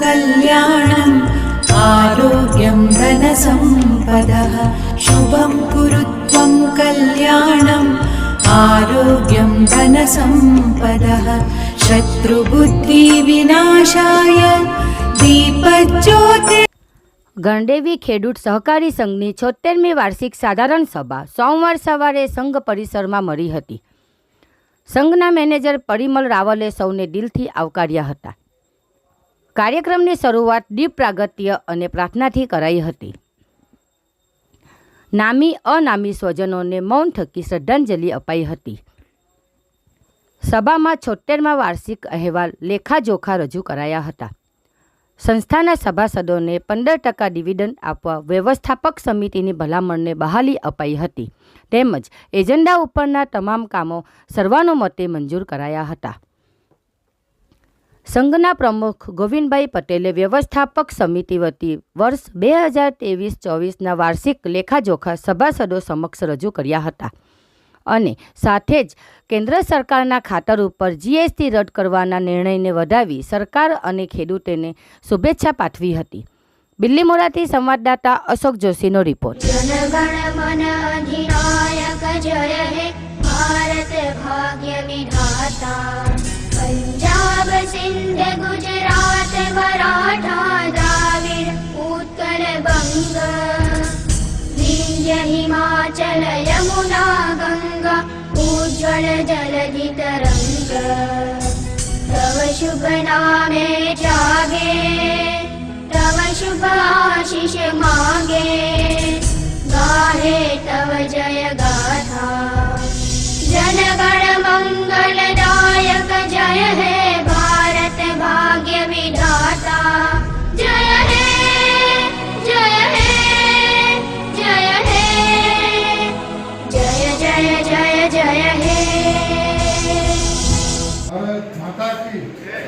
कल्याणम् आरोग्यं धनसम्पदः। शुभं गुरुत्वं कल्याणम् आरोग्यं धनसम्पदः। शत्रुबुद्धिविनाशाय दीपज्योति ગણદેવી ખેડૂત સહકારી સંઘની છોતેરમી વાર્ષિક સાધારણ સભા સોમવાર સવારે સંઘ પરિસરમાં મળી હતી. સંઘના મેનેજર પરિમલ રાવલે સૌને દિલથી આવકાર્યા હતા. કાર્યક્રમની શરૂઆત દીપ પ્રાગત્ય અને પ્રાર્થનાથી કરાઈ હતી. નામી અનામી સ્વજનોને મૌન થકી શ્રદ્ધાંજલિ અપાઈ હતી. સભામાં છોતેરમાં વાર્ષિક અહેવાલ લેખાજોખા રજૂ કરાયા હતા. સંસ્થાના સભાસદોને પંદર ટકા ડિવિડન્ડ આપવા વ્યવસ્થાપક સમિતિની ભલામણને બહાલી અપાઈ હતી. તેમજ એજન્ડા ઉપરના તમામ કામો સર્વાનુમતે મંજૂર કરાયા હતા. સંઘના પ્રમુખ ગોવિંદભાઈ પટેલે વ્યવસ્થાપક સમિતિ વતી વર્ષ બે હજાર ત્રેવીસ ચોવીસના વાર્ષિક લેખાજોખા સભાસદો સમક્ષ રજૂ કર્યા હતા. અને સાથે જ કેન્દ્ર સરકારના ખાતર ઉપર જીએસટી રદ કરવાના નિર્ણયને વધાવી સરકાર અને ખેડૂતોને શુભેચ્છા પાઠવી હતી. બિલ્લીમોરાથી સંવાદદાતા અશોક જોશીનો રિપોર્ટ. હિમાચલ યમુના जलि तरङ्गुभना मे जागे तव शुभाशिष मा aqui?